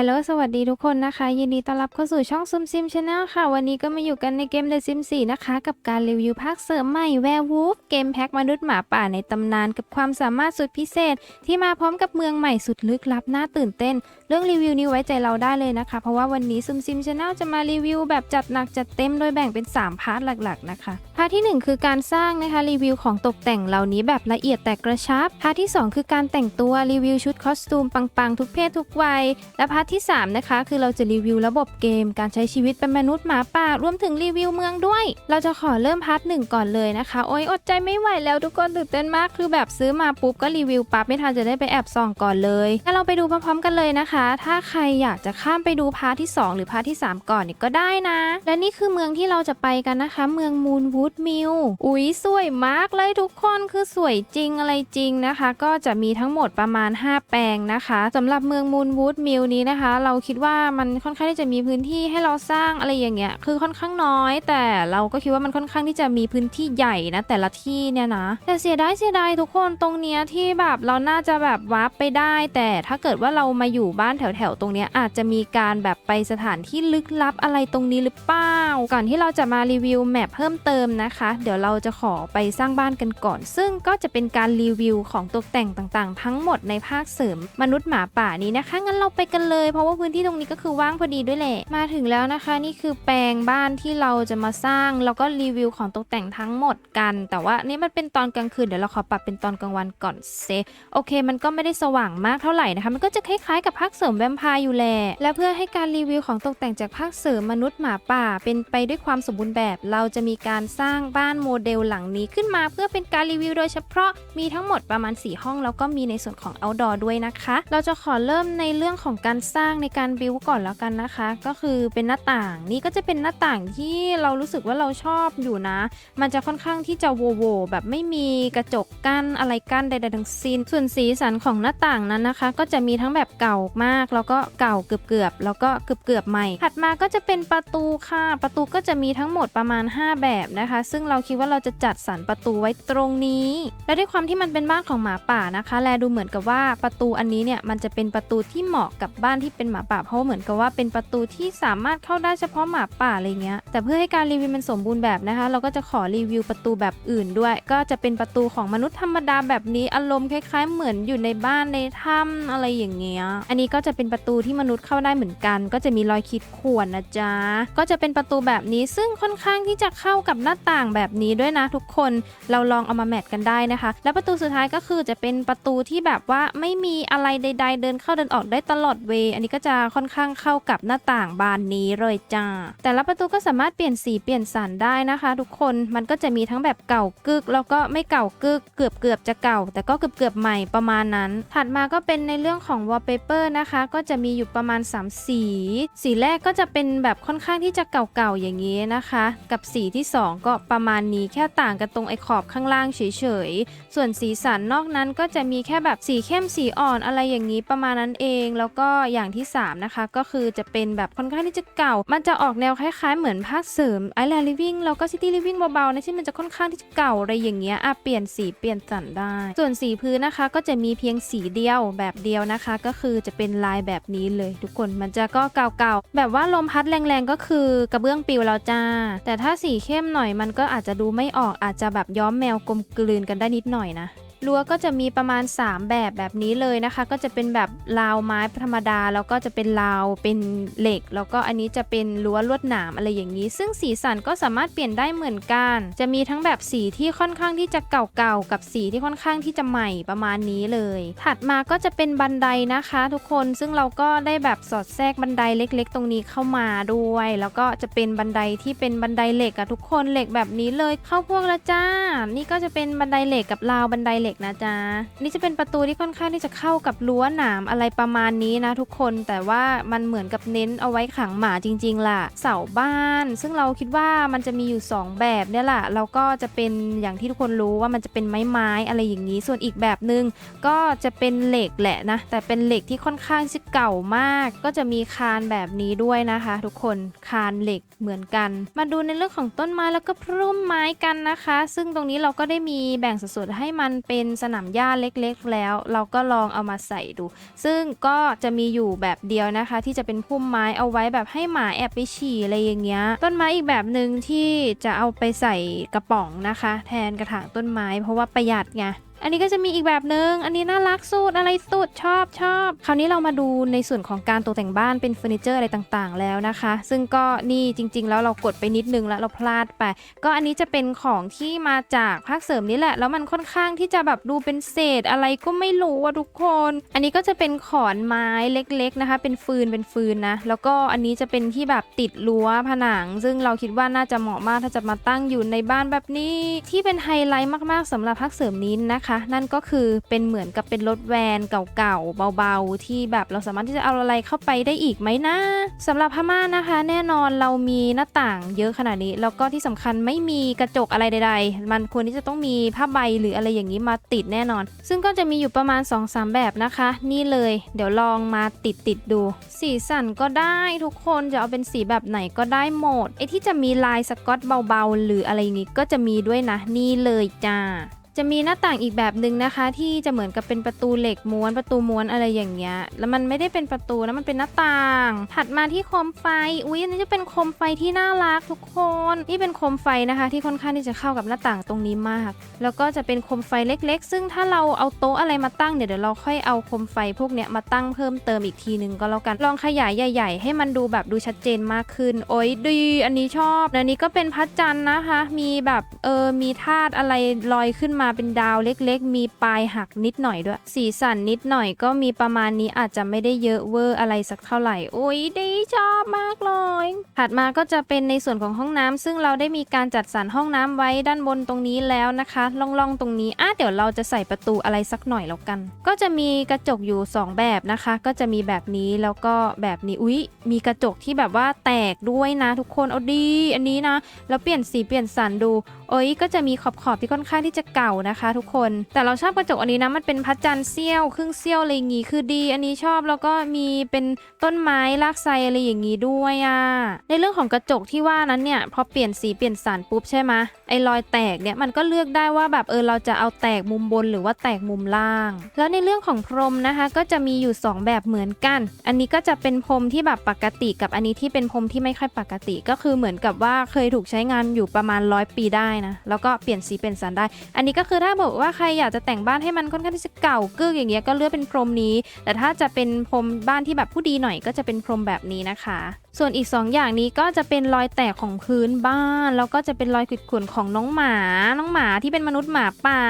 ฮัลโหล สวัสดีทุกคนนะคะ ยินดีต้อนรับเข้าสู่ช่องซุมซิมชาแนลค่ะ วันนี้ก็มาอยู่กันในเกม The Sims 4 นะคะ กับการรีวิวภาคเสริมใหม่แวร์วูฟเกมแพ็กมนุษย์หมาป่าในตำนานกับความสามารถสุดพิเศษ ที่มาพร้อมกับเมืองใหม่สุดลึกลับน่าตื่นเต้น เรื่องรีวิวนี้ไว้ใจเราได้เลยนะคะ เพราะว่าวันนี้ซุมซิมชาแนลจะมารีวิวแบบจัดหนักจัดเต็มโดยแบ่งเป็น 3 พาร์ทหลักๆนะคะ พาร์ททีหนึ่1 คือการสร้างนะคะรีวิวของตกแต่งเหล่านี้แบบละเอียดแต่กระชับ พาร์ทที่ 2 คือการแต่งตัวรีวิวชุดคอสตูมปังๆ ทุกเพศทุกวัย และพาร์ทที่ 3 นะคะ คือเราจะรีวิวระบบเกม การใช้ชีวิตเป็นมนุษย์หมาป่ารวมถึงรีวิวเมืองด้วย เราจะขอเริ่มพาร์ทหนึ่งก่อนเลยนะคะโอ๊ยอดใจไม่ไหวแล้วทุกคนตื่นเต้นมากคือแบบซื้อมาปุ๊บก็รีวิวปั๊บไม่ทันจะได้ไปแอบส่องก่อนเลยงั้นเราไปดูพร้อมๆกันเลยนะคะถ้าใครอยากจะข้ามไปดูพาร์ทที่ 2 หรือพาร์ทที่ 3 ก่อนนี่ก็ได้นะ และนี่คือเมืองที่เราจะไปกันนะคะ เมืองมูนวูดมิลอุ๊ยสวยมากเลยทุกคนคือสวยจริงอะไรจริงนะคะ ก็จะมีทั้งหมดประมาณ 5 แปลงนะคะสำหรับเมืองมูนวูดมิลนี้นะคะ เราคิดว่ามันค่อนข้างที่จะมีพื้นที่ให้เราสร้างอะไรอย่างเงี้ยคือค่อนข้างน้อย แต่เราก็คิดว่ามันค่อนข้างที่จะมีพื้นที่ใหญ่นะแต่ละที่เนี่ยนะ แต่เสียดายเสียดายทุกคนตรงเนี้ยที่แบบเราน่าจะแบบวาร์ปไปได้ แต่ถ้าเกิดว่าเรามาอยู่บ้านานแถวๆตรงนี้อาจจะมีการแบบไปสถานที่ลึกลับอะไรตรงนี้หรือเปล่า ก่อนที่เราจะมารีวิวแมปเพิ่มเติมนะคะ เดี๋ยวเราจะขอไปสร้างบ้านกันก่อน ซึ่งก็จะเป็นการรีวิวของตกแต่งต่างๆ ทั้งหมดในภาคเสริมมนุษย์หมาป่านี้นะคะ งั้นเราไปกันเลย เพราะว่าพื้นที่ตรงนี้ก็คือว่างพอดีด้วยแหละ มาถึงแล้วนะคะ นี่คือแปลงบ้านที่เราจะมาสร้าง แล้วก็รีวิวของตกแต่งทั้งหมดกัน แต่ว่านี่มันเป็นตอนกลางคืน เดี๋ยวเราขอปรับเป็นตอนกลางวันก่อนเซ โอเค มันก็ไม่ได้สว่างมากเท่าไหร่นะคะ มันก็จะคล้ายๆกับภาคเสริมแวมไพร์อยู่แหละและเพื่อให้การรีวิวของตกแต่งจากภาคเสริมมนุษย์หมาป่า เป็นไปด้วยความสมบูรณ์แบบ เราจะมีการสร้างบ้านโมเดลหลังนี้ขึ้นมา เพื่อเป็นการรีวิวโดยเฉพาะมีทั้งหมดประมาณ 4 ห้อง แล้วก็มีในส่วนของ outdoor ด้วยนะคะ เราจะขอเริ่มในเรื่องของการสร้างในการบิวก่อนแล้วกันนะคะ ก็คือเป็นหน้าต่างนี่ก็จะเป็นหน้าต่างที่เรารู้สึกว่าเราชอบอยู่นะ มันจะค่อนข้างที่จะโวโวแบบไม่มีกระจกกั้นอะไรกั้นใดๆทั้งสิ้นส่วนสีสันของหน้าต่างนั้นนะคะ ก็จะมีทั้งแบบเก่ามาก แล้วก็เก่าเกือบๆแล้วก็เกือบๆใหม่ ถัดมาก็จะเป็นประตูค่ะ ประตูก็จะมีทั้งหมดประมาณ 5 แบบนะคะ ซึ่งเราคิดว่าเราจะจัดสรรประตูไว้ตรงนี้ และด้วยความที่มันเป็นบ้านของหมาป่านะคะ แลดูเหมือนกับว่าประตูอันนี้เนี่ยมันจะเป็นประตูที่เหมาะกับบ้านที่เป็นหมาป่า เพราะเหมือนกับว่าเป็นประตูที่สามารถเข้าได้เฉพาะหมาป่าอะไรเงี้ย แต่เพื่อให้การรีวิวมันสมบูรณ์แบบนะคะ เราก็จะขอรีวิวประตูแบบอื่นด้วย ก็จะเป็นประตูของมนุษย์ธรรมดาแบบนี้ อารมณ์คล้าย ๆ เหมือนอยู่ในบ้านในถ้ำอะไรอย่างเงี้ย อันนี้ก็็จะเป็นประตูที่มนุษย์เข้าได้เหมือนกัน ก็จะมีรอยขีดข่วนนะจ๊ะ ก็จะเป็นประตูแบบนี้ซึ่งค่อนข้างที่จะเข้ากับหน้าต่างแบบนี้ด้วยนะทุกคน เราลองเอามาแมทกันได้นะคะ แล้วประตูสุดท้ายก็คือจะเป็นประตูที่แบบว่าไม่มีอะไรใด ๆ เดินเข้าเดินออกได้ตลอดเว อันนี้ก็จะค่อนข้างเข้ากับหน้าต่างบานนี้เลยจ้า แต่ละประตูก็สามารถเปลี่ยนสีเปลี่ยนสันได้นะคะ ทุกคน มันก็จะมีทั้งแบบเก่ากึก แล้วก็ไม่เก่ากึก เกือบเกือบจะเก่า แต่ก็เกือบเกือบใหม่ประมาณนั้น ถัดมาก็เป็นในเรื่องของ wallpaper นะคะ ก็จะมีอยู่ประมาณ 3 สี สีแรกก็จะเป็นแบบค่อนข้างที่จะเก่าๆอย่างนี้นะคะ กับสีที่ 2 ก็ประมาณนี้แค่ต่างกันตรงไอ้ขอบข้างล่างเฉยๆ ส่วนสีสันนอกนั้นก็จะมีแค่แบบสีเข้มสีอ่อนอะไรอย่างนี้ประมาณนั้นเอง แล้วก็อย่างที่ 3 นะคะ ก็คือจะเป็นแบบค่อนข้างที่จะเก่า มันจะออกแนวคล้ายๆเหมือนภาคเสริม Island Living แล้วก็ City Living เบาๆนะที่มันจะค่อนข้างที่จะเก่าอะไรอย่างเงี้ยอะเปลี่ยนสีเปลี่ยนสันได้ ส่วนสีพื้นนะคะก็จะมีเพียงสีเดียวแบบเดียวนะคะ ก็คือจะเป็นลายแบบนี้เลย ทุกคนมันจะก็เก่าๆแบบว่าลมพัดแรงๆก็คือกระเบื้องปิวแล้วจ้า แต่ถ้าสีเข้มหน่อยมันก็อาจจะดูไม่ออกอาจจะแบบย้อมแมวกลมกลืนกันได้นิดหน่อยนะ รั้วก็จะมีประมาณ 3 แบบแบบนี้เลยนะคะ ก็จะเป็นแบบราวไม้ธรรมดา แล้วก็จะเป็นราวเป็นเหล็ก แล้วก็อันนี้จะเป็นรั้วลวดหนามอะไรอย่างนี้ ซึ่งสีสันก็สามารถเปลี่ยนได้เหมือนกัน จะมีทั้งแบบสีที่ค่อนข้างที่จะเก่าๆกับสีที่ค่อนข้างที่จะใหม่ประมาณนี้เลย ถัดมาก็จะเป็นบันไดนะคะ ทุกคนซึ่งเราก็ได้แบบสอดแทรกบันไดเล็ก ๆ ตรงนี้เข้ามาด้วย แล้วก็จะเป็นบันไดที่เป็นบันไดเหล็กอะทุกคนเหล็กแบบนี้เลยเข้าพวกล้วจ้า นี่ก็จะเป็นบันไดเหล็กกับราวบันไดเหล็กนะจ๊ะนี่จะเป็นประตูที่ค่อนข้างที่จะเข้ากับรั้วหนามอะไรประมาณนี้นะทุกคนแต่ว่ามันเหมือนกับเน้นเอาไว้ขังหมาจริง ๆ ล่ะ เสาบ้าน ซึ่งเราคิดว่ามันจะมีอยู่ 2 แบบเนี่ยแหละแล้วก็จะเป็นอย่างที่ทุกคนรู้ว่ามันจะเป็นไม้ไม้ๆอะไรอย่างนี้ ส่วนอีกแบบหนึง่งก็จะเป็นเหล็กแหละนะแต่เป็นเหล็กที่ค่อนข้างจะเก่ามาก ก็จะมีคานแบบนี้ด้วยนะคะ ทุกคนคานเหล็กเหมือนกัน มาดูในเรื่องของต้นไม้แล้วก็พุ่มไม้กันนะคะ ซึ่งตรงนี้เราก็ได้มีแบ่งสัดส่วนให้มันเป็นเป็นสนามหญ้าเล็กๆแล้ว เราก็ลองเอามาใส่ดู ซึ่งก็จะมีอยู่แบบเดียวนะคะ ที่จะเป็นพุ่มไม้เอาไว้แบบให้หมาแอบไปฉี่อะไรอย่างเงี้ย ต้นไม้อีกแบบหนึ่งที่จะเอาไปใส่กระป๋องนะคะ แทนกระถางต้นไม้ เพราะว่าประหยัดไง อันนี้ก็จะมีอีกแบบหนึง่งอันนี้น่ารักสุดอะไรสุดชอบชอบ คราวนี้เรามาดูในส่วนของการตกแต่งบ้านเป็นเฟอร์นิเจอร์อะไรต่างๆ แล้วนะคะ ซึ่งก็นี่จริง ๆ แล้วเรากดไปนิดนึงแล้วเราพลาดไป ก็อันนี้จะเป็นของที่มาจากภาคเสริมนี่แหละ แล้วมันค่อนข้างที่จะแบบดูเป็นเศษอะไรก็ไม่รู้อะทุกคน อันนี้ก็จะเป็นขอนไม้เล็ก ๆนะคะ เป็นฟืนเป็นฟืนนะ แล้วก็อันนี้จะเป็นที่แบบติดรั้วผนัง ซึ่งเราคิดว่าน่าจะเหมาะมากถ้าจะมาตั้งอยู่ในบ้านแบบนี้ ที่เป็นไฮไลท์มากๆสำหรับภาคเสริมนี้นะคะนั่นก็คือเป็นเหมือนกับเป็นรถแวนเก่าๆเบาๆ ที่แบบเราสามารถที่จะเอาอะไรเข้าไปได้อีกไหมนะสำหรับพม่านะคะ แน่นอนเรามีหน้าต่างเยอะขนาดนี้ แล้วก็ที่สำคัญไม่มีกระจกอะไรใด ๆ มันควรที่จะต้องมีผ้าใบหรืออะไรอย่างนี้มาติดแน่นอน ซึ่งก็จะมีอยู่ประมาณ 2-3 แบบนะคะ นี่เลย เดี๋ยวลองมาติดติดๆดู สีสันก็ได้ทุกคนจะเอาเป็นสีแบบไหนก็ได้หมดไอที่จะมีลายสกอตเบาๆ หรืออะไรอย่างนี้ก็จะมีด้วยนะนี่เลยจ้า จะมีหน้าต่างอีกแบบหนึ่งนะคะ ที่จะเหมือนกับเป็นประตูเหล็กม้วนประตูม้วนอะไรอย่างเงี้ยแล้วมันไม่ได้เป็นประตูนะมันเป็นหน้าต่าง ถัดมาที่โคมไฟอุ๊ยอันนี้จะเป็นโคมไฟที่น่ารักทุกคนนี่เป็นโคมไฟนะคะ ที่ค่อนข้างที่จะเข้ากับหน้าต่างตรงนี้มาก แล้วก็จะเป็นโคมไฟเล็ก ๆ ซึ่งถ้าเราเอาโต๊ะอะไรมาตั้งเดี๋ยเดี๋ยวเราค่อยเอาโคมไฟพวกเนี้ยมาตั้งเพิ่มเติมอีกทีหนึ่งก็แล้วกันลองขยายใหญ่ ๆ ให้มันดูแบบดูชัดเจนมากขึ้น โอ้ยดีอันนี้ชอบอันนี้ก็เป็นพระจันทร์นะคะ มีแบบเออมีธาตุอะไรลอยขึ้นมาเป็นดาวเล็กๆ มีปลายหักนิดหน่อยด้วย สีสันนิดหน่อยก็มีประมาณนี้อาจจะไม่ได้เยอะเวอร์อะไรสักเท่าไหร่โอ้ยดีชอบมากเลย ถัดมาก็จะเป็นในส่วนของห้องน้ำซึ่งเราได้มีการจัดสรรห้องน้ำไว้ด้านบนตรงนี้แล้วนะคะล่องๆตรงนี้อะเดี๋ยวเราจะใส่ประตูอะไรสักหน่อยแล้วกัน ก็จะมีกระจกอยู่ 2 แบบนะคะ ก็จะมีแบบนี้แล้วก็แบบนี้อุ๊ยมีกระจกที่แบบว่าแตกด้วยนะ ทุกคนเอาดี อันนี้นะ แล้วเปลี่ยนสีเปลี่ยนสันดู โอ้ยก็จะมีขอบขอบที่ค่อนข้างที่จะเก่านะคะ ทุกคน แต่เราชอบกระจกอันนี้นะมันเป็นพระจันเสี้ยวครึ่งเสี้ยวอะไรอย่างงี้คือดี อันนี้ชอบแล้วก็มีเป็นต้นไม้รากไทรอะไรอย่างงี้ด้วยอะ่ะในเรื่องของกระจกที่ว่านั้นเนี่ยพอเปลี่ยนสีเปลี่ยนสันปุ๊บใช่ไหมไอ้รอยแตกเนี่ยมันก็เลือกได้ว่าแบบเออเราจะเอาแตกมุมบนหรือว่าแตกมุมล่าง แล้วในเรื่องของพรมนะคะ ก็จะมีอยู่ 2 แบบเหมือนกัน อันนี้ก็จะเป็นพรมที่แบบปกติกับอันนี้ที่เป็นพรมที่ไม่ค่อยปกติ ก็คือเหมือนกับว่าเคยถูกใช้งานอยู่ประมาณร้อยปีได้นะ แล้วก็เปลี่ยนสีเปลี่ยนสันได้ อันนี้ก็คือถ้าบอกว่าใครอยากจะแต่งบ้านให้มันค่อนข้างที่จะเก่ากึกอย่างเงี้ยก็เลือกเป็นพรมนี้ แต่ถ้าจะเป็นพรมบ้านที่แบบผู้ดีหน่อยก็จะเป็นพรมแบบนี้นะคะส่วนอีก 2 อย่างนี้ก็จะเป็นรอยแตกของพื้นบ้านแล้วก็จะเป็นรอยขีดข่วนของน้องหมา น้องหมาที่เป็นมนุษย์หมาป่า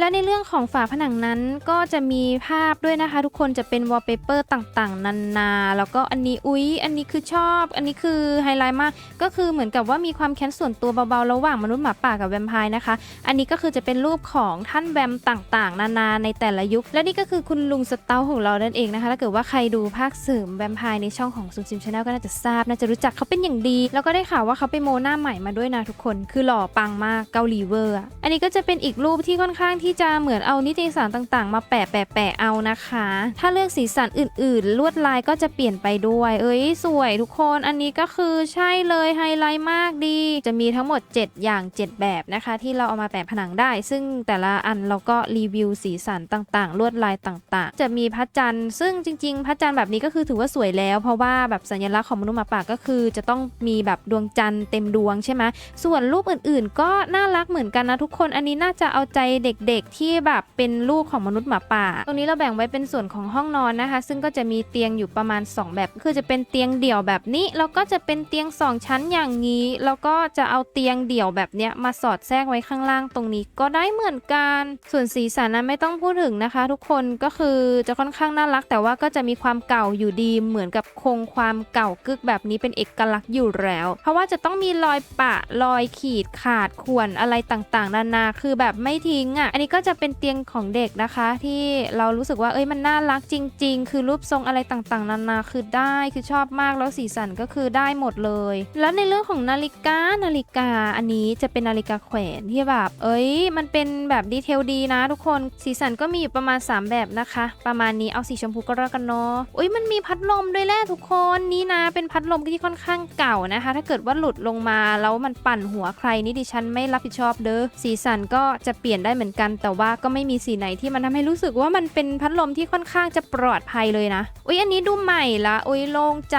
และในเรื่องของฝาผนังนั้นก็จะมีภาพด้วยนะคะ ทุกคนจะเป็นวอลเปเปอร์ต่างๆ นานาแล้วก็อันนี้อุ๊ย อันนี้คือชอบ อันนี้คือไฮไลท์มาก ก็คือเหมือนกับว่ามีความแค้นส่วนตัวเบาๆระหว่างมนุษย์หมาป่ากับแวมไพร์นะคะ อันนี้ก็คือจะเป็นรูปของท่านแวมต่างๆ นานาในแต่ละยุค และนี่ก็คือคุณลุงสเตาของเรานั่นเองนะคะถ้าเกิดว่าใครดูภาคเสริมแวมไพร์ในช่องของซูซิมชาแนลก็น่าจะทราบน่าจะรู้จักเขาเป็นอย่างดี แล้วก็ได้ข่าวว่าเขาไปโมหน้าใหม่มาด้วยนะทุกคน คือหล่อปังมากเกาหลีเวอร์อะอันนี้ก็จะเป็นอีกรูปที่ค่อนข้างที่จะเหมือนเอานิตยสารต่างๆ มาแปะแปะแปะเอานะคะ ถ้าเลือกสีสันอื่น ๆ ลวดลายก็จะเปลี่ยนไปด้วย เอ้ยสวยทุกคนอันนี้ก็คือใช่เลยไฮไลท์มากดี จะมีทั้งหมด 7 อย่าง 7 แบบนะคะ ที่เราเอามาแปะผนังได้ ซึ่งแต่ละอันเราก็รีวิวสีสันต่างๆ ลวดลายต่างๆ จะมีพระจันทร์ซึ่งจริง ๆ พระจันทร์แบบนี้ก็คือถือว่าสวยแล้ว เพราะว่าแบบสัญลักษณ์ของมนุษย์หมาป่าก็คือจะต้องมีแบบดวงจันทร์เต็มดวงใช่ไหมส่วนรูปอื่นๆ ก็น่ารักเหมือนกันนะทุกคน อันนี้น่าจะเอาใจเด็กๆที่แบบเป็นลูกของมนุษย์หมาป่า ตรงนี้เราแบ่งไว้เป็นส่วนของห้องนอนนะคะ ซึ่งก็จะมีเตียงอยู่ประมาณ 2 แบบ คือจะเป็นเตียงเดี่ยวแบบนี้ แล้วก็จะเป็นเตียง 2 ชั้นอย่างนี้ แล้วก็จะเอาเตียงเดี่ยวแบบเนี้ยมาสอดแทรกไว้ข้างล่างตรงนี้ก็ได้เหมือนกัน ส่วนสีสันนั้นไม่ต้องพูดถึงนะคะ ทุกคนก็คือจะค่อนข้างน่ารัก แต่ว่าก็จะมีความเก่าอยู่ดีเหมือนกับคงความเก่ากึกแบบนี้เป็นเอกลักษณ์อยู่แล้ว เพราะว่าจะต้องมีรอยปะรอยขีดขาดข่วนอะไรต่างๆ นานาคือแบบไม่ทิ้งอะ อันนี้ก็จะเป็นเตียงของเด็กนะคะ ที่เรารู้สึกว่าเอ้ยมันน่ารักจริง ๆ คือรูปทรงอะไรต่างๆ นานาคือได้คือชอบมากแล้วสีสันก็คือได้หมดเลย แล้วในเรื่องของนาฬิกานาฬิกาอันนี้จะเป็นนาฬิกาแขวนที่แบบ เอ้ย มันเป็นเป็นแบบดีเทลดีนะทุกคนสีสันก็มีอยู่ประมาณ 3 แบบนะคะ ประมาณนี้เอาสีชมพูก็แล้วกันเนาะอุ้ยมันมีพัดลมด้วยแหละทุกคนนี่นะเป็นพัดลมที่ค่อนข้างเก่านะคะ ถ้าเกิดว่าหลุดลงมาแล้วมันปั่นหัวใครนี่ดิฉันไม่รับผิดชอบเด้อสีสันก็จะเปลี่ยนได้เหมือนกัน แต่ว่าก็ไม่มีสีไหนที่มันทำให้รู้สึกว่ามันเป็นพัดลมที่ค่อนข้างจะปลอดภัยเลยนะอุ้ยอันนี้ดูใหม่ละอุ้ยโล่งใจ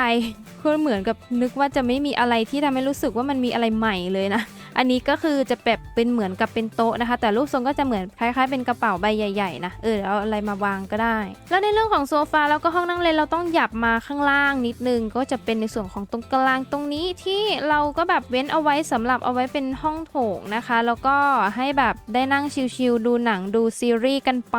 คือเหมือนกับนึกว่าจะไม่มีอะไรที่ทำให้รู้สึกว่ามันมีอะไรใหม่เลยนะ อันนี้ก็คือจะแบบเป็นเหมือนกับเป็นโต๊ะนะคะ แต่รูปทรงก็จะเหมือนคล้ายๆเป็นกระเป๋าใบใหญ่ๆนะเออเอาอะไรมาวางก็ได้ แล้วในเรื่องของโซฟาแล้วก็ห้องนั่งเล่นเราต้องหยับมาข้างล่างนิดนึงก็จะเป็นในส่วนของตรงกลางตรงนี้ที่เราก็แบบเว้นเอาไว้สำหรับเอาไว้เป็นห้องโถงนะคะ แล้วก็ให้แบบได้นั่งชิลๆดูหนังดูซีรีส์กันไป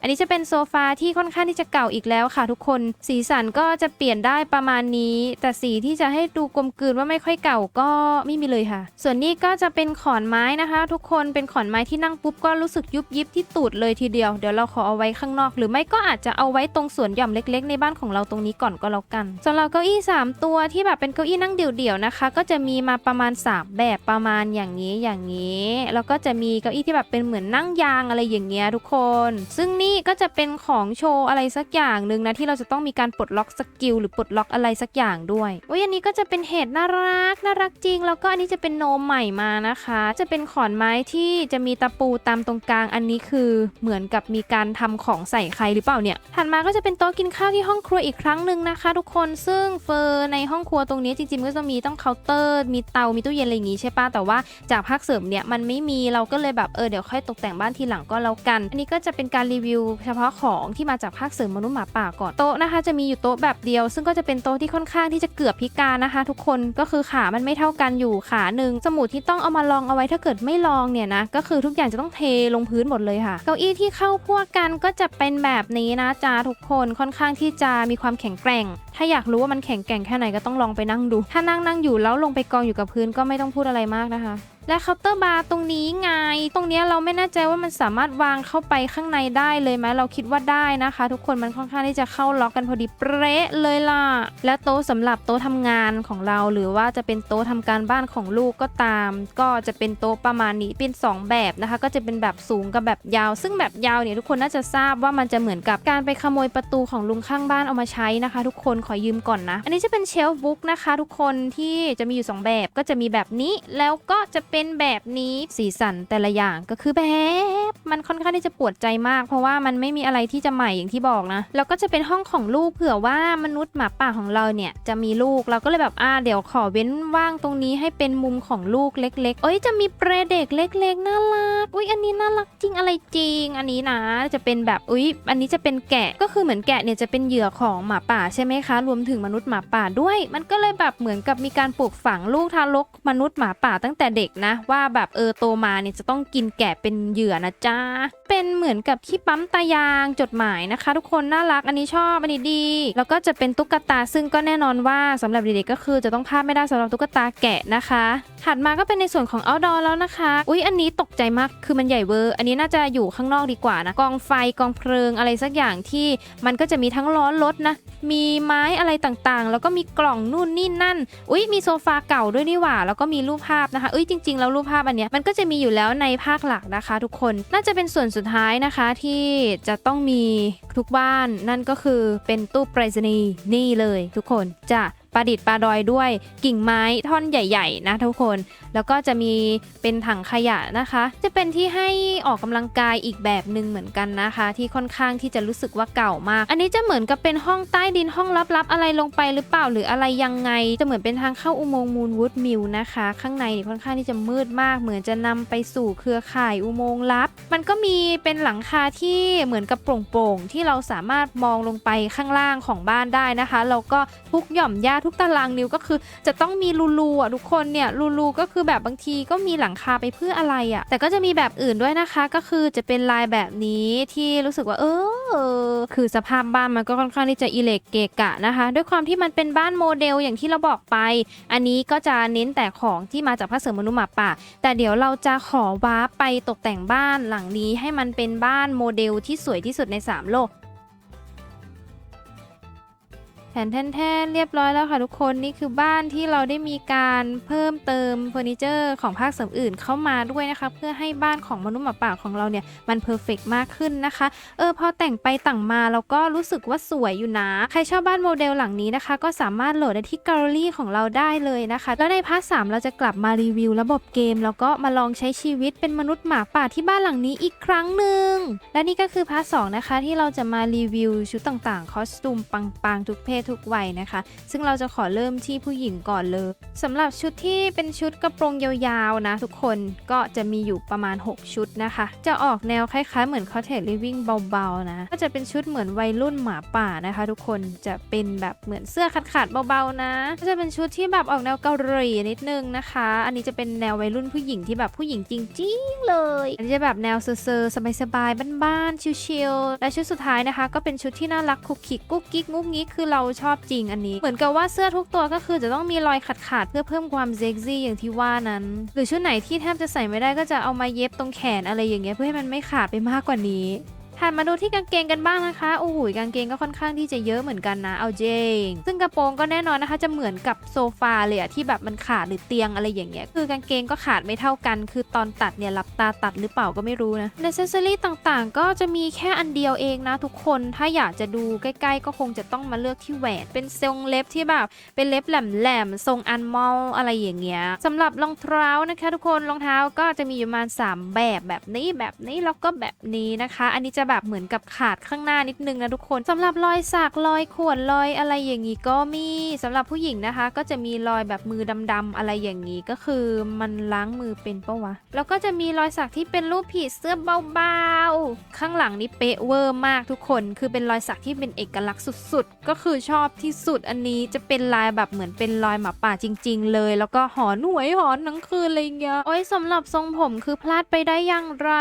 อันนี้จะเป็นโซฟาที่ค่อนข้างที่จะเก่าอีกแล้วค่ะทุกคน สีสันก็จะเปลี่ยนได้ประมาณนี้ แต่สีที่จะให้ดูกลมกลืนว่าไม่ค่อยเก่าก็ไม่มีเลยค่ะ ส่วนนี้ก็จะเป็นขอนไม้นะคะ ทุกคนเป็นขอนไม้ที่นั่งปุ๊บก็รู้สึกยุบยิบที่ตูดเลยทีเดียวเดี๋ยวเราขอเอาไว้ข้างนอก หรือไม่ก็อาจจะเอาไว้ตรงสวนหย่อมเล็ก ๆ ในบ้านของเราตรงนี้ก่อนก็แล้วกันสำหรับเก้าอี้ 3 ตัวที่แบบเป็นเก้าอี้นั่งเดี่ยวๆนะคะ ก็จะมีมาประมาณ 3 แบบประมาณอย่างนี้อย่างนี้ แล้วก็จะมีเก้าอี้ที่แบบเป็นเหมือนนั่งยางอะไรอย่างเงี้ยทุกคน ซึ่งนี่ก็จะเป็นของโชว์อะไรสักอย่างหนึ่งนะที่เราจะต้องมีการปลดล็อกสกิลหรือปลดล็อกอะไรสักอย่างด้วยโอ้ยอันนี้ก็จะเป็นเห็ดน่ารักน่ารักจริง แล้วก็อันนี้จะเป็นโนมใหม่มานะคะ จะเป็นขอนไม้ที่จะมีตะปูตามตรงกลางอันนี้คือเหมือนกับมีการทำของใส่ใครหรือเปล่าเนี่ย ถัดมาก็จะเป็นโต๊ะกินข้าวที่ห้องครัวอีกครั้งหนึ่งนะคะ ทุกคนซึ่งเฟอร์ในห้องครัวตรงนี้จริงๆ ก็จะมีต้องเคาน์เตอร์ มีเตา มีตู้เย็นอะไรอย่างงี้ใช่ปะแต่ว่าจากภาคเสริมเนี่ยมันไม่มีเราก็เลยแบบเออเดี๋ยวค่อยตกแต่งบ้านทีหลังก็แล้วกัน อันนี้ก็จะเป็นการรีวิว เฉพาะของที่มาจากภาคเสริมมนุษย์หมาป่าก่อนโต๊ะนะคะ จะมีอยู่โต๊ะแบบเดียว ซึ่งก็จะเป็นโต๊ะที่ค่อนข้างที่จะเกือบพิการนะคะ ทุกคนก็คือขามันไม่เท่ากันอยู่ขาหนึ่งสมุดที่ต้ององเอามาลองเอาไว้ถ้าเกิดไม่ลองเนี่ยนะก็คือทุกอย่างจะต้องเทลงพื้นหมดเลยค่ะ เก้าอี้ที่เข้าพวกกันก็จะเป็นแบบนี้นะจ้าทุกคนค่อนข้างที่จะมีความแข็งแกร่ง ถ้าอยากรู้ว่ามันแข็งแกร่งแค่ไหนก็ต้องลองไปนั่งดู ถ้านั่งนั่งอยู่แล้วลงไปกองอยู่กับพื้นก็ไม่ต้องพูดอะไรมากนะคะ และเคาน์เตอร์บาร์ตรงนี้ไง ตรงนี้เราไม่แน่ใจว่ามันสามารถวางเข้าไปข้างในได้เลยไหมเราคิดว่าได้นะคะ ทุกคนมันค่อนข้างที่จะเข้าล็อกกันพอดีเป๊ะเลยล่ะ และโต๊ะสำหรับโต๊ะทำงานของเรา หรือว่าจะเป็นโต๊ะทำการบ้านของลูกก็ตาม ก็จะเป็นโต๊ะประมาณนี้เป็นสองแบบนะคะ ก็จะเป็นแบบสูงกับแบบยาว ซึ่งแบบยาวเนี่ยทุกคนน่าจะทราบว่ามันจะเหมือนกับการไปขโมยประตูของลุงข้างบ้านเอามาใช้นะคะ ทุกคนขอยืมก่อนนะ อันนี้จะเป็นเชลฟ์บุ๊กนะคะ ทุกคนที่จะมีอยู่สองแบบก็จะมีแบบนี้แล้วก็จะเเป็นแบบนี้สีสันแต่ละอย่างก็คือแบบมันค่อนข้างที่จะปวดใจมาก เพราะว่ามันไม่มีอะไรที่จะใหม่อย่างที่บอกนะแล้วก็จะเป็นห้องของลูกเผื่อว่ามนุษย์หมาป่าของเราเนี่ยจะมีลูกเราก็เลยแบบอ่าเดี๋ยวขอเว้นว่างตรงนี้ให้เป็นมุมของลูกเล็ก ๆ เอ้ยจะมีเปรเด็กเล็ก ๆ น่ารักอุ้ยอันนี้น่ารักจริงอะไรจริง อันนี้นะ จะเป็นแบบอุ้ยอันนี้จะเป็นแกะก็คือเหมือนแกะเนี่ยจะเป็นเหยื่อของหมาป่าใช่ไหมคะ รวมถึงมนุษย์หมาป่าด้วย มันก็เลยแบบเหมือนกับมีการปลูกฝังลูกทารกมนุษย์หมาป่าตั้งแต่เด็กนะ ว่าแบบเออโตมาเนี่ยจะต้องกินแกะเป็นเหยื่อนะจ๊ะเป็นเหมือนกับที่ปั๊มตายางจดหมายนะคะ ทุกคนน่ารักอันนี้ชอบอันนี้ดี แล้วก็จะเป็นตุ๊กตาซึ่งก็แน่นอนว่าสำหรับเด็กๆก็คือจะต้องพลาดไม่ได้สำหรับตุ๊กตาแกะนะคะ ถัดมาก็เป็นในส่วนของ outdoor แล้วนะคะ อุ๊ย อันนี้ตกใจมากคือมันใหญ่เวอร์ อันนี้น่าจะอยู่ข้างนอกดีกว่านะกองไฟกองเพลิงอะไรสักอย่างที่มันก็จะมีทั้งล้อรถนะ มีไม้อะไรต่างๆ แล้วก็มีกล่องนู่นนี่นั่น อุ๊ยมีโซฟาเก่าด้วยนี่หว่า แล้วก็มีรูปภาพนะคะเอ้ยจริงๆ แล้วรูปภาพอันเนี้ยมันก็จะมีอยู่แล้วในภาคหลักนะคะ ทุกคนน่าจะเป็นส่วนสุดท้ายนะคะที่จะต้องมีทุกบ้านนั่นก็คือเป็นตู้ไปรษณีย์นี่เลย ทุกคนจะ ประดิษฐ์ประดอยด้วยกิ่งไม้ท่อนใหญ่ ๆ นะทุกคน แล้วก็จะมีเป็นถังขยะนะคะ จะเป็นที่ให้ออกกำลังกายอีกแบบหนึ่งเหมือนกันนะคะ ที่ค่อนข้างที่จะรู้สึกว่าเก่ามาก อันนี้จะเหมือนกับเป็นห้องใต้ดินห้องลับๆ อะไรลงไปหรือเปล่าหรืออะไรยังไง จะเหมือนเป็นทางเข้าอุโมงค์มูลวูดมิลนะคะ ข้างในนี่ค่อนข้างที่จะมืดมาก เหมือนจะนำไปสู่เครือข่ายอุโมงค์ลับ มันก็มีเป็นหลังคาที่เหมือนกับโปร่งๆที่เราสามารถมองลงไปข้างล่างของบ้านได้นะคะแล้วก็ทุกหย่อมหญ้าทุกตารางนิ้วก็คือ จะต้องมีรูรูอะทุกคนเนี่ยรูรูก็คือแบบบางทีก็มีหลังคาไปเพื่ออะไรอะ แต่ก็จะมีแบบอื่นด้วยนะคะ ก็คือจะเป็นลายแบบนี้ที่รู้สึกว่า เออ คือสภาพบ้านมันก็ค่อนข้างที่จะอิเล็กเกะกะนะคะ ด้วยความที่มันเป็นบ้านโมเดลอย่างที่เราบอกไป อันนี้ก็จะเน้นแต่ของที่มาจากพระเสริมมนุษย์หมาป่า แต่เดี๋ยวเราจะขอว้าไปตกแต่งบ้านหลังนี้ให้มันเป็นบ้านโมเดลที่สวยที่สุดในสามโลก แผนแท่นๆเรียบร้อยแล้วค่ะทุกคนนี่คือบ้านที่เราได้มีการเพิ่มเติมเฟอร์นิเจอร์ของภาคเสริมอื่นเข้ามาด้วยนะคะ เพื่อให้บ้านของมนุษย์หมาป่าของเราเนี่ยมันเพอร์เฟกมากขึ้นนะคะ เออพอแต่งไปแต่งมาเราก็รู้สึกว่าสวยอยู่นะ ใครชอบบ้านโมเดลหลังนี้นะคะ ก็สามารถโหลดได้ที่แกลเลอรี่ของเราได้เลยนะคะ แล้วในพาร์ทสามเราจะกลับมารีวิวระบบเกม แล้วก็มาลองใช้ชีวิตเป็นมนุษย์หมาป่าที่บ้านหลังนี้อีกครั้งหนึ่งและนี่ก็คือพาร์ทสองนะคะที่เราจะมารีวิวชุดต่างๆคอสตูมปังๆทุกเพศทุกวัยนะคะ ซึ่งเราจะขอเริ่มที่ผู้หญิงก่อนเลยสำหรับชุดที่เป็นชุดกระโปรงยาวๆนะทุกคนก็จะมีอยู่ประมาณ 6 ชุดนะคะ จะออกแนวคล้ายๆเหมือน cottage living เบาๆนะก็จะเป็นชุดเหมือนวัยรุ่นหมาป่านะคะ ทุกคนจะเป็นแบบเหมือนเสื้อขาดๆเบาๆนะก็จะเป็นชุดที่แบบออกแนวเกาหลีนิดนึงนะคะ อันนี้จะเป็นแนววัยรุ่นผู้หญิงที่แบบผู้หญิงจริงๆเลย อันนี้จะแบบแนวเซอร์ๆสบายๆบ้านๆชิลๆและชุดสุดท้ายนะคะ ก็เป็นชุดที่น่ารักคุกคิกกุ๊กกิ๊กงุกงิกคือเราชอบจริงอันนี้ เหมือนกับว่าเสื้อทุกตัวก็คือจะต้องมีรอยขาดๆเพื่อเพิ่มความเซ็กซี่อย่างที่ว่านั้น หรือชุดไหนที่แทบจะใส่ไม่ได้ก็จะเอามาเย็บตรงแขนอะไรอย่างเงี้ยเพื่อให้มันไม่ขาดไปมากกว่านี้ ถัดมาดูที่กางเกงกันบ้างนะคะโอ้โหกางเกงก็ค่อนข้างที่จะเยอะเหมือนกันนะเอาเจง ซึ่งกระโปรงก็แน่นอนนะคะ จะเหมือนกับโซฟาเลยอะที่แบบมันขาดหรือเตียงอะไรอย่างเงี้ยคือกางเกงก็ขาดไม่เท่ากัน คือตอนตัดเนี่ยหลับตาตัดหรือเปล่าก็ไม่รู้นะเนเซสซอรี่ต่างๆ ก็จะมีแค่อันเดียวเองนะทุกคนถ้าอยากจะดูใกล้ ๆ ก็คงจะต้องมาเลือกที่แหวนเป็นทรงเล็บที่แบบเป็นเล็บแหลมๆทรงอันมอลอะไรอย่างเงี้ยสำหรับรองเท้านะคะ ทุกคนรองเท้าก็จะมีอยู่ประมาณ3แบบแบบนี้แบบนี้แล้วก็แบบนี้นะคะ อันนี้จะแบบเหมือนกับขาดข้างหน้านิดนึงนะทุกคนสำหรับรอยสักรอยข่วนรอยอะไรอย่างงี้ก็มีสำหรับผู้หญิงนะคะ ก็จะมีรอยแบบมือดำๆอะไรอย่างงี้ก็คือมันล้างมือเป็นปะวะแล้วก็จะมีรอยสักที่เป็นรูปผีเสื้อเบาๆข้างหลังนี่เป๊ะเวอร์มากทุกคน คือเป็นรอยสักที่เป็นเอกลักษณ์สุดๆ ก็คือชอบที่สุดอันนี้จะเป็นลายแบบเหมือนเป็นรอยหมาป่าจริง ๆ เลย แล้วก็หอนหวยหอนทั้งคืนอะไรเงี้ยโอ้ยสำหรับทรงผมคือพลาดไปได้อย่างไร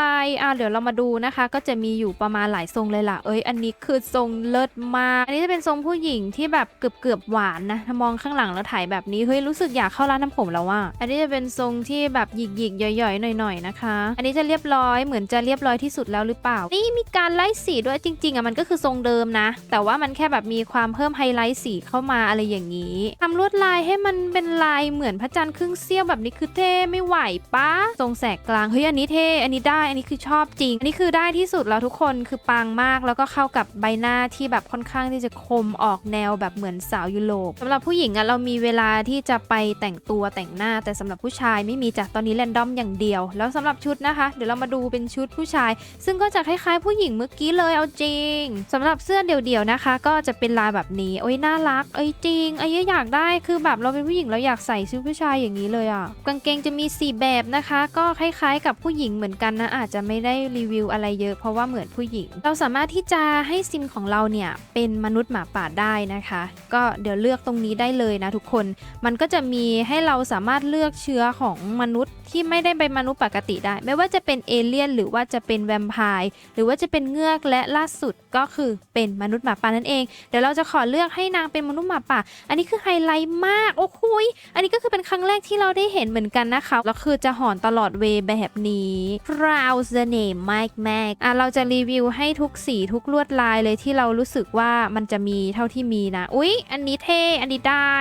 อะเดี๋ยวเรามาดูนะคะ ก็จะมีอยู่ประมาณหลายทรงเลยล่ะ เอ้ย อันนี้คือทรงเลิศมาก อันนี้จะเป็นทรงผู้หญิงที่แบบเกือบเกือบหวานนะ มองข้างหลังแล้วถ่ายแบบนี้ เฮ้ย รู้สึกอยากเข้าร้านทำผมแล้วว่า อันนี้จะเป็นทรงที่แบบหยิกหยิกย่อยๆ หน่อยๆ นะคะ อันนี้จะเรียบร้อย เหมือนจะเรียบร้อยที่สุดแล้วหรือเปล่า นี่มีการไล่สีด้วย จริงๆอะมันก็คือทรงเดิมนะ แต่ว่ามันแค่แบบมีความเพิ่มไฮไลท์สีเข้ามาอะไรอย่างนี้ทำลวดลายให้มันเป็นลายเหมือนพระจันทร์ครึ่งเสี้ยวแบบนี้คือเท่ไม่ไหวปะทรงแสกกลาง เฮ้ย อันนี้เท่ อันนี้ได้ อันนี้คือชอบจริง อันนี้คือได้ที่สุดแล้วทุกคนคือปังมากแล้วก็เข้ากับใบหน้าที่แบบค่อนข้างที่จะคมออกแนวแบบเหมือนสาวยุโรปสำหรับผู้หญิงอะเรามีเวลาที่จะไปแต่งตัวแต่งหน้า แต่สำหรับผู้ชายไม่มีจ้ะตอนนี้แรนดอมอย่างเดียว แล้วสำหรับชุดนะคะ เดี๋ยวเรามาดูเป็นชุดผู้ชาย ซึ่งก็จะคล้ายๆผู้หญิงเมื่อกี้เลยเอาจริงสำหรับเสื้อเดี่ยวๆนะคะ ก็จะเป็นลายแบบนี้โอ้ยน่ารักเอ้ยจริงไอ้ยอยากได้คือแบบเราเป็นผู้หญิงเราอยากใส่ชุดผู้ชายอย่างนี้เลยอะกางเกงจะมี 4 แบบนะคะ ก็คล้ายๆ กับผู้หญิงเหมือนกันนะอาจจะไม่ได้รีวิวอะไรเยอะเพราะว่าเหมือนผู้หญิง เราสามารถที่จะให้ซิมของเราเนี่ยเป็นมนุษย์หมาป่าได้นะคะ ก็เดี๋ยวเลือกตรงนี้ได้เลยนะทุกคน มันก็จะมีให้เราสามารถเลือกเชื้อของมนุษย์ที่ไม่ได้เป็นมนุษย์ปกติได้ ไม่ว่าจะเป็นเอเลี่ยน หรือว่าจะเป็นแวมไพร์หรือว่าจะเป็นเงือกและล่าสุดก็คือเป็นมนุษย์หมาป่านั่นเอง เดี๋ยวเราจะขอเลือกให้นางเป็นมนุษย์หมาป่า อันนี้คือไฮไลท์มาก โอ้คุย อันนี้ก็คือเป็นครั้งแรกที่เราได้เห็นเหมือนกันนะคะแล้วคือจะหอนตลอดเวแบบนี้ Proud the name Mike Mac อะเราจะรีวิวให้ทุกสีทุกลวดลายเลยที่เรารู้สึกว่ามันจะมีเท่าที่มีนะ อุ๊ย อันนี้เท่ อันนี้ได้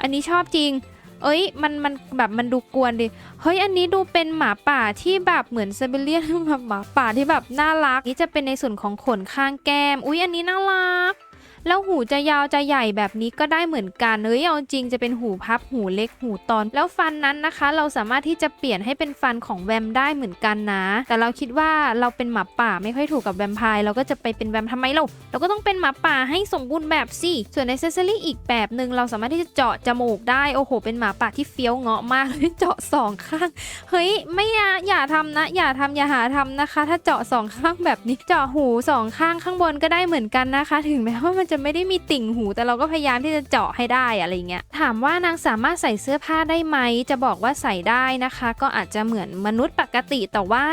อันนี้ชอบจริง เอ้ย มัน มันแบบมันดูกวนดิ เฮ้ย อันนี้ดูเป็นหมาป่าที่แบบเหมือนเซเบีเรียนแบบหมาป่าที่แบบน่ารัก นี่จะเป็นในส่วนของขนข้างแก้ม อุ๊ย อันนี้น่ารัก แล้วหูจะยาวจะใหญ่แบบนี้ก็ได้เหมือนกันเอ้ยเอาจริงจะเป็นหูพับหูเล็กหูตอน แล้วฟันนั้นนะคะ เราสามารถที่จะเปลี่ยนให้เป็นฟันของแวมได้เหมือนกันนะ แต่เราคิดว่าเราเป็นหมาป่าไม่ค่อยถูกกับแวมไพร์เราก็จะไปเป็นแวมทำไมเราเราก็ต้องเป็นหมาป่าให้สมบูรณ์แบบสิส่วนในเซสซอรี่อีกแบบหนึ่งเราสามารถที่จะเจาะจมูกได้โอ้โห เป็นหมาป่าที่เฟี้ยวเงาะมากเลยเจาะสองข้างเฮ้ยไม่อย่าอย่าทำนะ อย่าทำอย่าหาทำนะคะ ถ้าเจาะสองข้างแบบนี้เจาะหูสองข้างข้างบนก็ได้เหมือนกันนะคะ ถึงแม้ว่ามันจะะไม่ได้มีติ่งหู แต่เราก็พยายามที่จะเจาะให้ได้อะไรเงี้ยถามว่านางสามารถใส่เสื้อผ้าได้ไหมจะบอกว่าใส่ได้นะคะ ก็อาจจะเหมือนมนุษย์ปกติแต่ว่า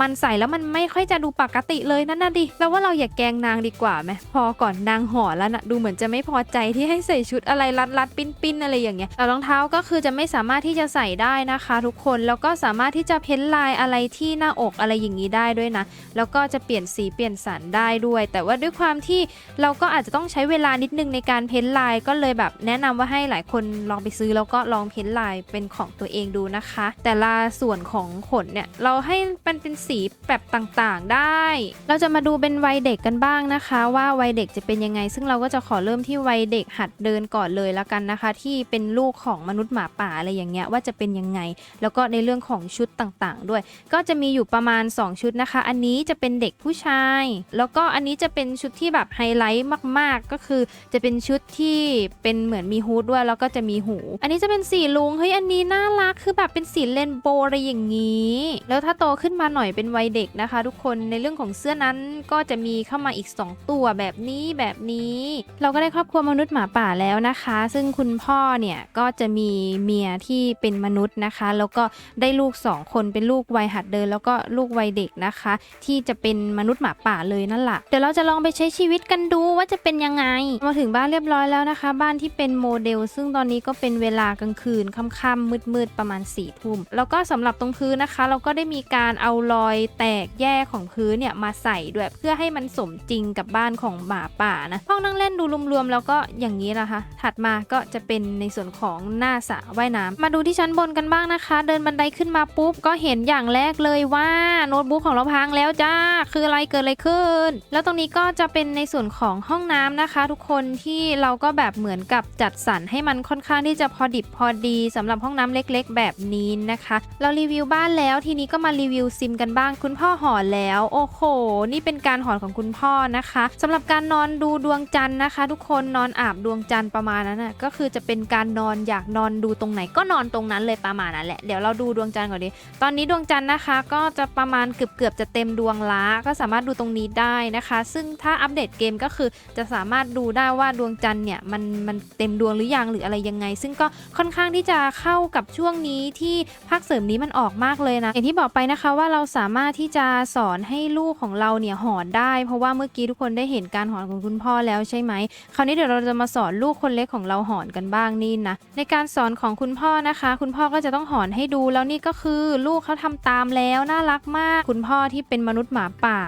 มันใส่แล้วมันไม่ค่อยจะดูปกติเลยนั่นน่ะดิเราว่าเราอย่าแกงนางดีกว่าไหมพอก่อนนางห่อแล้วนะดูเหมือนจะไม่พอใจที่ให้ใส่ชุดอะไรรัดๆปิ้นๆอะไรอย่างเงี้ยแต่รองเท้าก็คือจะไม่สามารถที่จะใส่ได้นะคะ ทุกคนแล้วก็สามารถที่จะเพ้นลายอะไรที่หน้าอกอะไรอย่างนี้ได้ด้วยนะ แล้วก็จะเปลี่ยนสีเปลี่ยนสันได้ด้วย แต่ว่าด้วยความที่เราก็อาจจะจะต้องใช้เวลานิดนึงในการเพ้นลายก็เลยแบบแนะนำว่าให้หลายคนลองไปซื้อแล้วก็ลองเพ้นลายเป็นของตัวเองดูนะคะ แต่ละส่วนของขนเนี่ยเราให้มันเป็นสีแบบต่างๆได้ เราจะมาดูเป็นวัยเด็กกันบ้างนะคะ ว่าวัยเด็กจะเป็นยังไง ซึ่งเราก็จะขอเริ่มที่วัยเด็กหัดเดินก่อนเลยแล้วกันนะคะ ที่เป็นลูกของมนุษย์หมาป่าอะไรอย่างเงี้ยว่าจะเป็นยังไง แล้วก็ในเรื่องของชุดต่างๆ ด้วย ก็จะมีอยู่ประมาณ 2 ชุดนะคะ อันนี้จะเป็นเด็กผู้ชาย แล้วก็อันนี้จะเป็นชุดที่แบบไฮไลท์มากๆก็คือจะเป็นชุดที่เป็นเหมือนมีฮูดด้วยแล้วก็จะมีหู อันนี้จะเป็นสีลุงเฮ้ยอันนี้น่ารักคือแบบเป็นสีเรนโบว์อะไรอย่างนี้ แล้วถ้าโตขึ้นมาหน่อยเป็นวัยเด็กนะคะ ทุกคนในเรื่องของเสื้อนั้นก็จะมีเข้ามาอีก 2 ตัวแบบนี้แบบนี้ เราก็ได้ครอบครัวมนุษย์หมาป่าแล้วนะคะ ซึ่งคุณพ่อเนี่ยก็จะมีเมียที่เป็นมนุษย์นะคะ แล้วก็ได้ลูก 2 คนเป็นลูกวัยหัดเดิน แล้วก็ลูกวัยเด็กนะคะ ที่จะเป็นมนุษย์หมาป่าเลยนั่นแหละเดี๋ยวเราจะลองไปใช้ชีวิตกันดูว่าจะเป็นยังไง มาถึงบ้านเรียบร้อยแล้วนะคะ บ้านที่เป็นโมเดล ซึ่งตอนนี้ก็เป็นเวลากลางคืนค่ำๆมืดๆประมาณ4ี่ทุ่มแล้วก็สำหรับตรงพื้นนะคะ เราก็ได้มีการเอารอยแตกแยกของพื้นเนี่ยมาใส่ด้วยเพื่อให้มันสมจริงกับบ้านของหมาป่านะห้องนั่งเล่นดูรวมๆแล้วก็อย่างนี้นะคะถัดมาก็จะเป็นในส่วนของหน้าสระว่ายน้ำมาดูที่ชั้นบนกันบ้างนะคะ เดินบันไดขึ้นมาปุ๊บก็เห็นอย่างแรกเลยว่าโน้ตบุ๊กของเราพังแล้วจ้าคืออะไรเกิดอะไรขึ้น แล้วตรงนี้ก็จะเป็นในส่วนของห้องน้ำนะคะ ทุกคนที่เราก็แบบเหมือนกับจัดสรรให้มันค่อนข้างที่จะพอดิบพอดีสำหรับห้องน้ำเล็ก ๆ แบบนี้นะคะ เรารีวิวบ้านแล้วทีนี้ก็มารีวิวซิมกันบ้าง คุณพ่อหอนแล้ว โอ้โห นี่เป็นการหอนของคุณพ่อนะคะสำหรับการนอนดูดวงจันทร์นะคะ ทุกคนนอนอาบดวงจันทร์ประมาณนั้นนะก็คือจะเป็นการนอนอยากนอนดูตรงไหนก็นอนตรงนั้นเลยประมาณนั้นแหละเดี๋ยวเราดูดวงจันทร์ก่อนดิตอนนี้ดวงจันทร์นะคะก็จะประมาณเกือบเกือบๆจะเต็มดวงละก็สามารถดูตรงนี้ได้นะคะ ซึ่งถ้าอัปเดตเกมก็คือจะจะสามารถดูได้ว่าดวงจันทร์เนี่ยมันมันเต็มดวงหรือยังหรืออะไรยังไง ซึ่งก็ค่อนข้างที่จะเข้ากับช่วงนี้ที่ภาคเสริมนี้มันออกมากเลยนะอย่างที่บอกไปนะคะว่าเราสามารถที่จะสอนให้ลูกของเราเนี่ยหอนได้ เพราะว่าเมื่อกี้ทุกคนได้เห็นการหอนของคุณพ่อแล้วใช่ไหมคราวนี้เดี๋ยวเราจะมาสอนลูกคนเล็กของเราหอนกันบ้างนี่นะในการสอนของคุณพ่อนะคะ คุณพ่อก็จะต้องหอนให้ดูแล้วนี่ก็คือลูกเขาทำตามแล้วน่ารักมาก คุณพ่อที่เป็นมนุษย์หมาป่า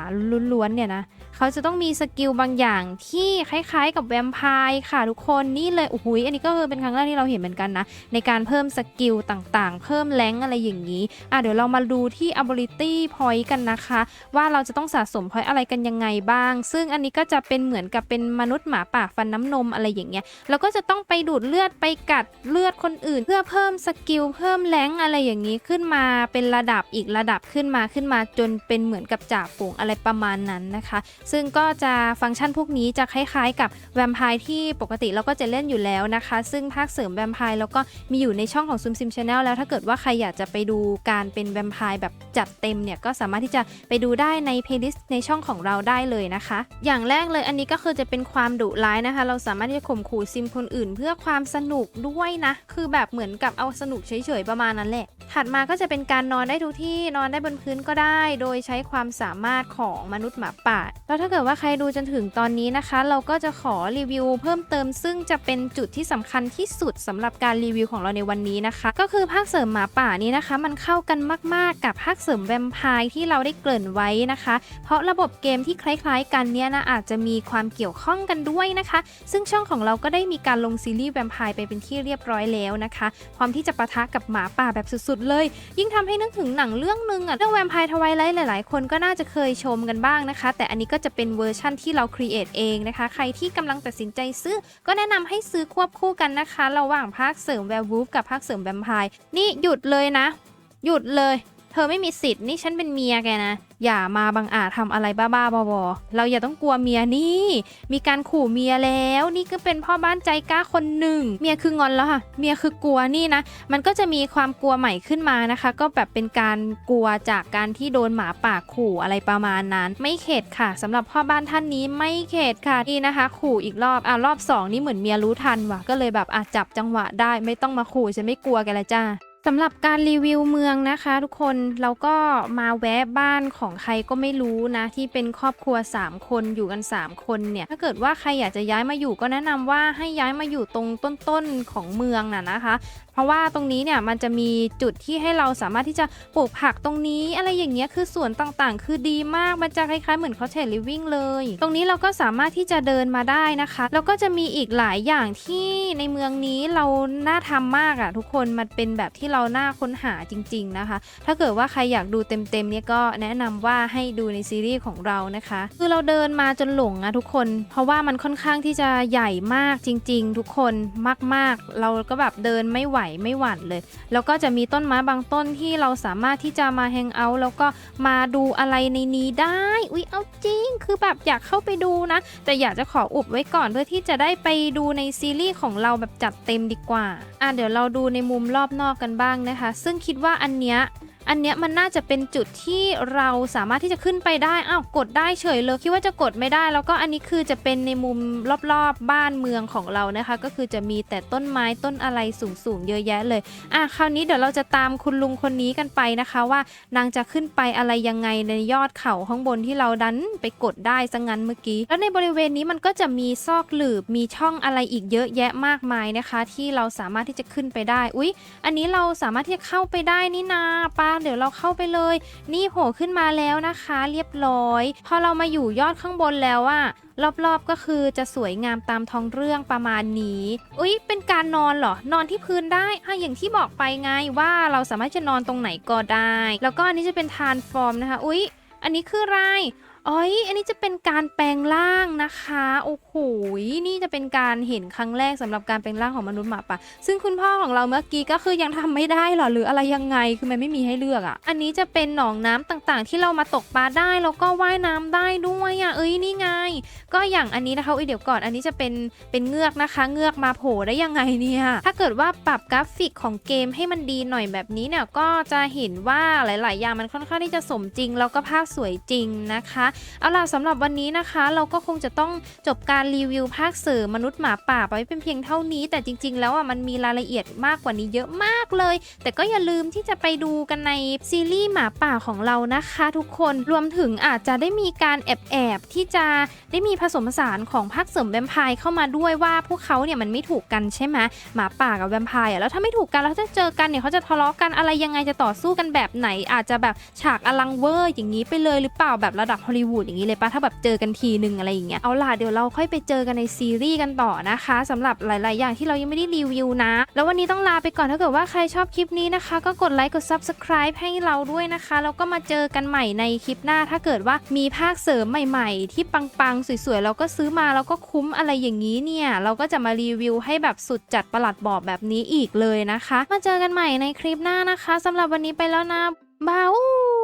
ล้วนๆเนี่ยนะเขาจะต้องมีสกิลบางอย่างที่คล้ายๆ กับแวมไพร์ค่ะทุกคนนี่เลยโอ้โหอันนี้ก็คือเป็นครั้งแรกที่เราเห็นเหมือนกันนะ ในการเพิ่มสกิลต่างๆ เพิ่มแรงอะไรอย่างนี้อะเดี๋ยวเรามาดูที่ ability point กันนะคะ ว่าเราจะต้องสะสม point อะไรกันยังไงบ้าง ซึ่งอันนี้ก็จะเป็นเหมือนกับเป็นมนุษย์หมาป่าฟันน้ำนมอะไรอย่างเงี้ยเราก็จะต้องไปดูดเลือดไปกัดเลือดคนอื่น เพื่อเพิ่มสกิลเพิ่มแรงอะไรอย่างนี้ขึ้นมาเป็นระดับอีกระดับขึ้นมาขึ้นมาจนเป็นเหมือนกับจ่าฝูงอะไรประมาณนั้นนะคะซึ่งก็จะฟังก์ชันพวกนี้จะคล้ายๆ กับแวมไพร์ที่ปกติเราก็จะเล่นอยู่แล้วนะคะ ซึ่งภาคเสริมแวมไพร์แล้วก็มีอยู่ในช่องของซุมซิมชาแนลแล้วถ้าเกิดว่าใครอยากจะไปดูการเป็นแวมไพร์แบบจัดเต็มเนี่ยก็สามารถที่จะไปดูได้ในเพลย์ลิสต์ในช่องของเราได้เลยนะคะ อย่างแรกเลยอันนี้ก็คือจะเป็นความดุร้ายนะคะ เราสามารถที่จะข่มขู่ซิมคนอื่น เพื่อความสนุกด้วยนะ คือแบบเหมือนกับเอาสนุกเฉยๆประมาณนั้นแหละ ถัดมาก็จะเป็นการนอนได้ทุกที่นอนได้บนพื้นก็ได้ โดยใช้ความสามารถของมนุษย์หมาป่าแล้วถ้าเกิดว่าใครดูจนถึงตอนนี้นะคะ เราก็จะขอรีวิวเพิ่มเติม ซึ่งจะเป็นจุดที่สำคัญที่สุดสำหรับการรีวิวของเราในวันนี้นะคะ ก็คือภาคเสริมหมาป่านี้นะคะ มันเข้ากันมาก ๆ กับภาคเสริมแวมไพร์ที่เราได้เกริ่นไว้นะคะ เพราะระบบเกมที่คล้าย ๆ กันเนี่ยนะอาจจะมีความเกี่ยวข้องกันด้วยนะคะ ซึ่งช่องของเราก็ได้มีการลงซีรีส์แวมไพร์ไปเป็นที่เรียบร้อยแล้วนะคะพร้อมที่จะปะทะกับหมาป่าแบบสุดๆเลย ยิ่งทำให้นึกถึงหนังเรื่องหนึงอะเรื่องแวมไพร์ทวายไลท์หลาย ๆ คนก็น่าจะเคยชมกันบ้างนะคะ แต่อันนี้ก็จะเป็นเวอร์ชั่นที่เราครีเอทเองนะคะ ใครที่กำลังตัดสินใจซื้อ ก็แนะนำให้ซื้อควบคู่กันนะคะ ระหว่างภาคเสริมแวร์วูฟกับภาคเสริมแวมไพร์นี่หยุดเลยนะ หยุดเลย เธอไม่มีสิทธิ์นี่ฉันเป็นเมียแกนะ อย่ามาบังอาจทำอะไรบ้าๆบอๆเราอย่าต้องกลัวเมียนี่ มีการขู่เมียแล้ว นี่ก็เป็นพ่อบ้านใจกล้าคนหนึ่ง เมียคืองอนแล้วค่ะ เมียคือกลัวนี่นะ มันก็จะมีความกลัวใหม่ขึ้นมานะคะ ก็แบบเป็นการกลัวจากการที่โดนหมาป่าขู่อะไรประมาณนั้น ไม่เข็ดค่ะสำหรับพ่อบ้านท่านนี้ไม่เข็ดค่ะนี่นะคะ ขู่อีกรอบอะรอบสองนี่เหมือนเมียรู้ทันว่ะก็เลยแบบอะจับจังหวะได้ไม่ต้องมาขู่ฉันไม่กลัวแกละจ้า สำหรับการรีวิวเมืองนะคะทุกคนเราก็มาแวะบ้านของใครก็ไม่รู้นะที่เป็นครอบครัว 3 คนอยู่กัน 3 คนเนี่ยถ้าเกิดว่าใครอยากจะย้ายมาอยู่ก็แนะนำว่าให้ย้ายมาอยู่ตรงต้นๆของเมืองน่ะนะคะเพราะว่าตรงนี้เนี่ยมันจะมีจุดที่ให้เราสามารถที่จะปลูกผักตรงนี้อะไรอย่างเงี้ยคือสวนต่างๆ คือดีมากมันจะคล้ายๆเหมือนคอเทจลิฟวิ่งเลย ตรงนี้เราก็สามารถที่จะเดินมาได้นะคะ แล้วก็จะมีอีกหลายอย่างที่ในเมืองนี้เราน่าทำมากอะทุกคนมันเป็นแบบที่เราน่าค้นหาจริง ๆนะคะ ถ้าเกิดว่าใครอยากดูเต็มๆเนี่ยก็แนะนำว่าให้ดูในซีรีส์ของเรานะคะ คือเราเดินมาจนหลงอะทุกคน เพราะว่ามันค่อนข้างที่จะใหญ่มากจริง ๆ ทุกคนมากๆ เราก็แบบเดินไม่ไหวไม่หวั่นเลย แล้วก็จะมีต้นไม้บางต้นที่เราสามารถที่จะมาแฮงเอาท์แล้วก็มาดูอะไรในนี้ได้ อุ๊ย เอาจริง คือแบบอยากเข้าไปดูนะ แต่อยากจะขออุบไว้ก่อนเพื่อที่จะได้ไปดูในซีรีส์ของเราแบบจัดเต็มดีกว่า อะเดี๋ยวเราดูในมุมรอบนอกกันบ้างนะคะ ซึ่งคิดว่าอันเนี้ย อันเนี้ยมันน่าจะเป็นจุดที่เราสามารถที่จะขึ้นไปได้อ้าวกดได้เฉยเลยคิดว่าจะกดไม่ได้ แล้วก็อันนี้คือจะเป็นในมุมรอบๆบ้านเมืองของเรานะคะ ก็คือจะมีแต่ต้นไม้ต้นอะไรสูงๆเยอะแยะเลยอะคราวนี้เดี๋ยวเราจะตามคุณลุงคนนี้กันไปนะคะ ว่านางจะขึ้นไปอะไรยังไงในยอดเขาข้างบนที่เราดันไปกดได้ซะงั้นเมื่อกี้ แล้วในบริเวณนี้มันก็จะมีซอกหลืบมีช่องอะไรอีกเยอะแยะมากมายนะคะ ที่เราสามารถที่จะขึ้นไปได้อุ๊ย อันนี้เราสามารถที่จะเข้าไปได้นี่นาป้าเดี๋ยวเราเข้าไปเลย นี่โผล่ขึ้นมาแล้วนะคะ เรียบร้อย พอเรามาอยู่ยอดข้างบนแล้วอะรอบๆก็คือจะสวยงามตามท้องเรื่องประมาณนี้ อุ๊ย เป็นการนอนเหรอ นอนที่พื้นได้อะอย่างที่บอกไปไงว่าเราสามารถจะนอนตรงไหนก็ได้ แล้วก็อันนี้จะเป็นทานฟอร์มนะคะ อุ๊ย อันนี้คืออะไรอ๋อยอันนี้จะเป็นการแปลงร่างนะคะ โอ้โหนี่จะเป็นการเห็นครั้งแรกสำหรับการแปลงร่างของมนุษย์หมาป่าซึ่งคุณพ่อของเราเมื่อกี้ก็คือยังทำไม่ได้หรอหรืออะไรยังไงคือมันไม่มีให้เลือกอะ่ะ อันนี้จะเป็นหนองน้ำต่างๆ ที่เรามาตกปลาได้แล้วก็ว่ายน้ำได้ด้วยอะ่ะเอ้ยนี่ไง ก็อย่างอันนี้นะคะอุ้ยเดี๋ยวก่อนอันนี้จะเป็นเป็นเงือกนะคะ เงือกมาโผล่ได้ยังไงเนี่ยถ้าเกิดว่าปรับกราฟิกของเกมให้มันดีหน่อยแบบนี้เนี่ยก็จะเห็นว่าหลาย ๆ อย่างมันค่อนข้างที่จะสมจริง แล้วก็ภาพสวยจริงนะคะเอาล่ะสำหรับวันนี้นะคะ เราก็คงจะต้องจบการรีวิวภาคเสริมมนุษย์หมาป่าไปเป็นเพียงเท่านี้ แต่จริง ๆ แล้วอะมันมีรายละเอียดมากกว่านี้เยอะมากเลย แต่ก็อย่าลืมที่จะไปดูกันในซีรีส์หมาป่าของเรานะคะทุกคนรวมถึงอาจจะได้มีการแอบๆที่จะได้มีผสมผสานของภาคเสริมแวมไพร์เข้ามาด้วยว่าพวกเขาเนี่ยมันไม่ถูกกันใช่ไหมหมาป่ากับแวมไพร์อะแล้วถ้าไม่ถูกกันแล้วถ้าเจอกันเนี่ยเขาจะทะเลาะกันอะไรยังไงจะต่อสู้กันแบบไหน อาจจะแบบฉากอลังเวอร์อย่างนี้ไปเลยหรือเปล่าแบบระดับฮอลลีวูดอย่างนี้เลยปะถ้าแบบเจอกันทีหนึ่งอะไรอย่างเงี้ยเอาล่ะเดี๋ยวเราค่อยไปเจอกันในซีรีส์กันต่อนะคะสำหรับหลาย ๆ อย่างที่เรายังไม่ได้รีวิวนะ แล้ววันนี้ต้องลาไปก่อนถ้าเกิดว่าใครชอบคลิปนี้นะคะ ก็กดไลค์กด subscribe ให้เราด้วยนะคะแล้วก็มาเจอกันใหม่ในคลิปหน้า ถ้าเกิดว่ามีภาคเสริมใหม่ ๆ ที่ปัง ๆ สวย ๆ เราก็ซื้อมาแล้วก็คุ้มอะไรอย่างนี้เนี่ย เราก็จะมารีวิวให้แบบสุดจัดประหลัดบอกแบบนี้อีกเลยนะคะ มาเจอกันใหม่ในคลิปหน้านะคะสำหรับวันนี้ไปแล้วนะบาย